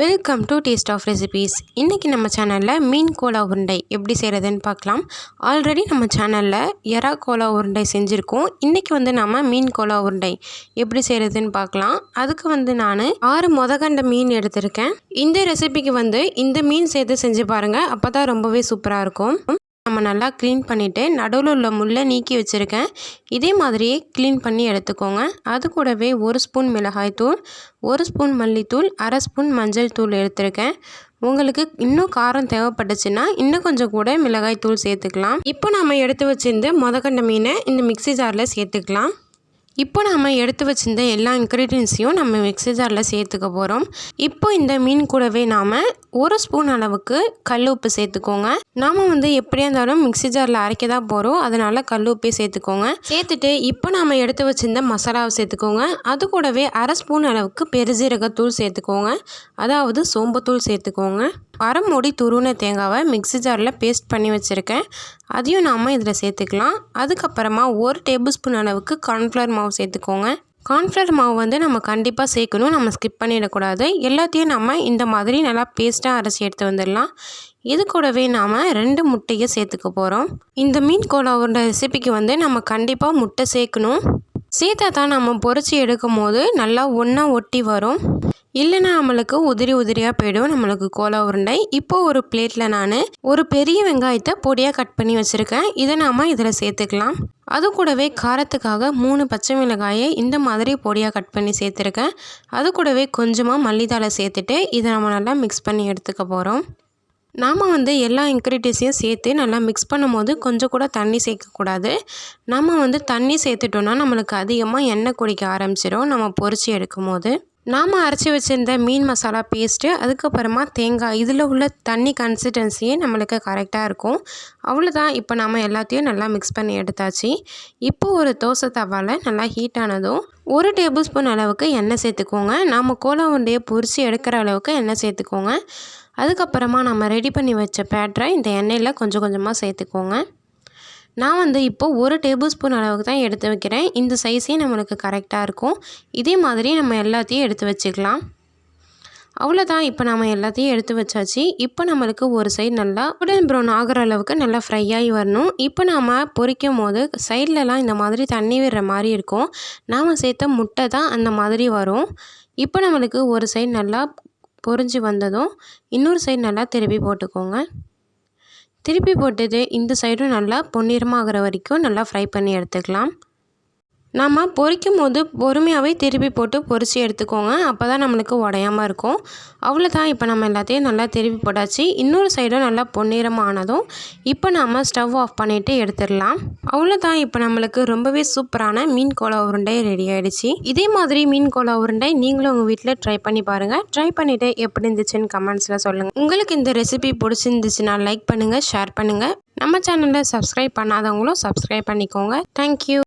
Welcome to taste of recipes இன்றைக்கி நம்ம சேனலில் மீன் கோலா உருண்டை எப்படி செய்கிறதுன்னு பார்க்கலாம். ஆல்ரெடி நம்ம சேனலில் எறா கோலா உருண்டை செஞ்சுருக்கோம். இன்றைக்கி வந்து நம்ம மீன் கோலா உருண்டை எப்படி செய்கிறதுன்னு பார்க்கலாம். அதுக்கு வந்து நான் ஆறு மொதகண்ட மீன் எடுத்திருக்கேன். இந்த ரெசிபிக்கு வந்து இந்த மீன் சேர்த்து செஞ்சு பாருங்கள் அப்போ தான் ரொம்பவே சூப்பராக இருக்கும். நம்ம நல்லா க்ளீன் பண்ணிவிட்டு நடுவில் உள்ள முள்ளை நீக்கி வச்சுருக்கேன். இதே மாதிரியே க்ளீன் பண்ணி எடுத்துக்கோங்க. அது கூடவே ஒரு ஸ்பூன் மிளகாய்த்தூள் ஒரு ஸ்பூன் மல்லித்தூள் அரை ஸ்பூன் மஞ்சள் தூள் எடுத்திருக்கேன். உங்களுக்கு இன்னும் காரம் தேவைப்பட்டுச்சுன்னா இன்னும் கொஞ்சம் கூட மிளகாய் தூள் சேர்த்துக்கலாம். இப்போ நம்ம எடுத்து வச்சிருந்த முதக்கண்ட மீனை இந்த மிக்சி ஜாரில் சேர்த்துக்கலாம். இப்போ நம்ம எடுத்து வச்சிருந்த எல்லா இன்க்ரீடியன்ஸையும் நம்ம மிக்ஸி ஜாரில் சேர்த்துக்க போகிறோம் இப்போ இந்த மீன் கூடவே நாம் ஒரு ஸ்பூன் அளவுக்கு கல் உப்பு சேர்த்துக்கோங்க. நாம் வந்து எப்படியா இருந்தாலும் மிக்ஸி ஜாரில் அரைக்க தான் போகிறோம் அதனால் கல் உப்பே சேர்த்துக்கோங்க. சேர்த்துட்டு இப்போ நாம் எடுத்து வச்சிருந்த மசாலாவை சேர்த்துக்கோங்க. அது கூடவே அரை ஸ்பூன் அளவுக்கு பெருசீரகத்தூள் சேர்த்துக்கோங்க. அதாவது சோம்புத்தூள் சேர்த்துக்கோங்க. அரை மூடி துருவின தேங்காவை மிக்ஸி ஜாரில் பேஸ்ட் பண்ணி வச்சுருக்கேன். அதையும் நாம் இதில் சேர்த்துக்கலாம். அதுக்கப்புறமா ஒரு டேபிள் ஸ்பூன் அளவுக்கு கார்ன்ஃப்ளவர் மாவு சேர்த்துக்கோங்க. கார்ன்ஃப்ளவர் மாவு வந்து நம்ம கண்டிப்பாக சேர்க்கணும். நம்ம ஸ்கிப் பண்ணிடக்கூடாது. எல்லாத்தையும் நம்ம இந்த மாதிரி நல்லா பேஸ்ட்டாக அரைச்சி எடுத்து வந்துடலாம். இது கூடவே நாம் ரெண்டு முட்டையை சேர்த்துக்க போகிறோம் இந்த மீன் கோலாவோட ரெசிபிக்கு வந்து நம்ம கண்டிப்பாக முட்டை சேர்க்கணும். சேர்த்தா தான் நம்ம பொறிச்சி எடுக்கும் போது நல்லா ஒன்றா ஒட்டி வரும். இல்லைன்னா நம்மளுக்கு உதிரி உதிரியாக போயிடும். நம்மளுக்கு கோலா உருண்டை. இப்போ ஒரு பிளேட்டில் நான் ஒரு பெரிய வெங்காயத்தை பொடியாக கட் பண்ணி வச்சுருக்கேன். இதை நாம் இதில் சேர்த்துக்கலாம். அது கூடவே காரத்துக்காக மூணு பச்சை மிளகாயை இந்த மாதிரி பொடியாக கட் பண்ணி சேர்த்துருக்கேன். அது கூடவே கொஞ்சமாக மல்லித்தலை சேர்த்துட்டு இதை நம்ம நல்லா மிக்ஸ் பண்ணி எடுத்துக்க போகிறோம் நாம் வந்து எல்லா இன்க்ரீடியன்ஸையும் சேர்த்து நல்லா மிக்ஸ் பண்ணும்போது கொஞ்சம் கூட தண்ணி சேர்க்கக்கூடாது நம்ம வந்து தண்ணி சேர்த்துட்டோன்னா நம்மளுக்கு அதிகமாக எண்ணெய் குடிக்க ஆரம்பிச்சிடும் நம்ம பொறிச்சு எடுக்கும் போது நாம் அரைச்சி வச்சுருந்த மீன் மசாலா பேஸ்ட்டு அதுக்கப்புறமா தேங்காய் இதில் உள்ள தண்ணி கன்சிஸ்டன்சியே நம்மளுக்கு கரெக்டாக இருக்கும். அவ்வளோதான் இப்போ நம்ம எல்லாத்தையும் நல்லா மிக்ஸ் பண்ணி எடுத்தாச்சு. இப்போ ஒரு தோசை தவாவில் நல்லா ஹீட் ஆனதும் ஒரு டேபிள் ஸ்பூன் அளவுக்கு எண்ணெய் சேர்த்துக்கோங்க. நாம் கோலா உண்டையை பொரித்து எடுக்கிற அளவுக்கு எண்ணெய் சேர்த்துக்கோங்க. அதுக்கப்புறமா நம்ம ரெடி பண்ணி வச்ச பேட்டரை இந்த எண்ணெயில் கொஞ்சம் கொஞ்சமாக சேர்த்துக்கோங்க. நான் வந்து இப்போது ஒரு டேபிள் ஸ்பூன் அளவுக்கு தான் எடுத்து வைக்கிறேன். இந்த சைஸே நம்மளுக்கு கரெக்டாக இருக்கும். இதே மாதிரி நம்ம எல்லாத்தையும் எடுத்து வச்சுக்கலாம். அவ்வளோதான் இப்போ நம்ம எல்லாத்தையும் எடுத்து வச்சாச்சு. இப்போ நம்மளுக்கு ஒரு சைடு நல்லா உடன் ப்ரௌன் ஆகிற அளவுக்கு நல்லா ஃப்ரை ஆகி வரணும். இப்போ நாம் பொரிக்கும் போது சைட்லலாம் இந்த மாதிரி தண்ணி விடுற மாதிரி இருக்கும். நாம் சேர்த்த முட்டை தான் அந்த மாதிரி வரும். இப்போ நம்மளுக்கு ஒரு சைடு நல்லா பொரிஞ்சு வந்ததும் இன்னொரு சைடு நல்லா திருப்பி போட்டுக்கோங்க. திருப்பி போட்டுட்டு இந்த சைடும் நல்லா பொன்னிறமாகிற வரைக்கும் நல்லா ஃப்ரை பண்ணி எடுத்துக்கலாம். நம்ம பொரிக்கும் போது பொறுமையாகவே திருப்பி போட்டு பொரித்து எடுத்துக்கோங்க. அப்போ தான் நம்மளுக்கு உடையாமல் இருக்கும். அவ்வளோதான் இப்போ நம்ம எல்லாத்தையும் நல்லா திருப்பி போட்டாச்சு. இன்னொரு சைடும் நல்லா பொன்னிறமானதும் இப்போ நம்ம ஸ்டவ் ஆஃப் பண்ணிவிட்டு எடுத்துடலாம். அவ்வளோதான் இப்போ நம்மளுக்கு ரொம்பவே சூப்பரான மீன் கோலா உருண்டை ரெடி ஆகிடுச்சு இதே மாதிரி மீன் கோலா உருண்டை நீங்களும் உங்கள் வீட்டில் ட்ரை பண்ணி பாருங்கள் ட்ரை பண்ணிவிட்டு எப்படி இருந்துச்சுன்னு கமெண்ட்ஸில் சொல்லுங்கள் உங்களுக்கு இந்த ரெசிபி பிடிச்சிருந்துச்சுன்னா லைக் பண்ணுங்கள் ஷேர் பண்ணுங்கள் நம்ம சேனலில் சப்ஸ்கிரைப் பண்ணாதவங்களும் சப்ஸ்கிரைப் பண்ணிக்கோங்க. Thank you